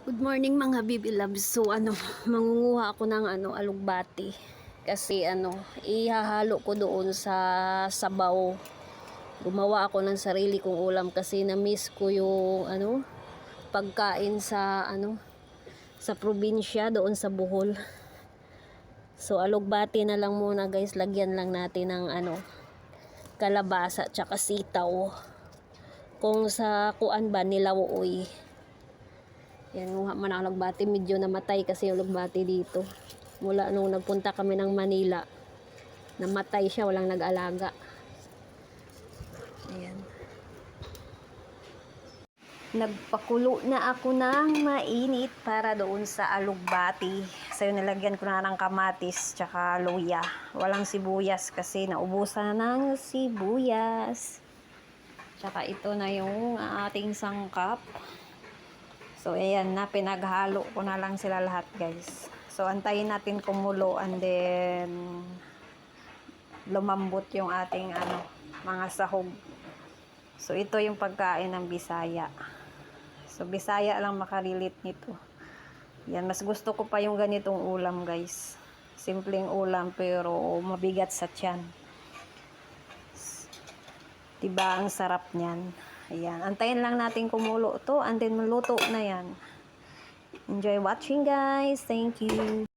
Good morning mga baby loves. So ano, mangunguha ako ng ano, alugbati. Kasi ano, ihahalo ko doon sa sabaw. Gumawa ako ng sarili kong ulam kasi na-miss ko yung ano, pagkain sa ano, sa probinsya doon sa Bohol. So alugbati na lang muna guys, lagyan lang natin ng ano, kalabasa tsaka sitaw. Kung sa kuan ba nilawoy. Yan, nguha man ang alugbati. Medyo namatay kasi yung alugbati dito. Mula nung nagpunta kami ng Manila. Namatay siya, walang nag-alaga. Ayan. Nagpakulo na ako ng mainit para doon sa alugbati. Yun, nilagyan ko na ng kamatis tsaka luya. Walang sibuyas kasi naubusan na ng sibuyas. Tsaka ito na yung ating sangkap. So, ayan na, pinaghalo ko na lang sila lahat, guys. So, antayin natin kumulo and then lumambot yung ating ano, mga sahog. So, ito yung pagkain ng Bisaya. So, Bisaya lang makarilit nito. Yan, mas gusto ko pa yung ganitong ulam, guys. Simpleng ulam pero mabigat sa tiyan. Diba, ang sarap niyan. Ayan, antayin lang natin kumulo to and then maluto na yan. Enjoy watching guys. Thank you.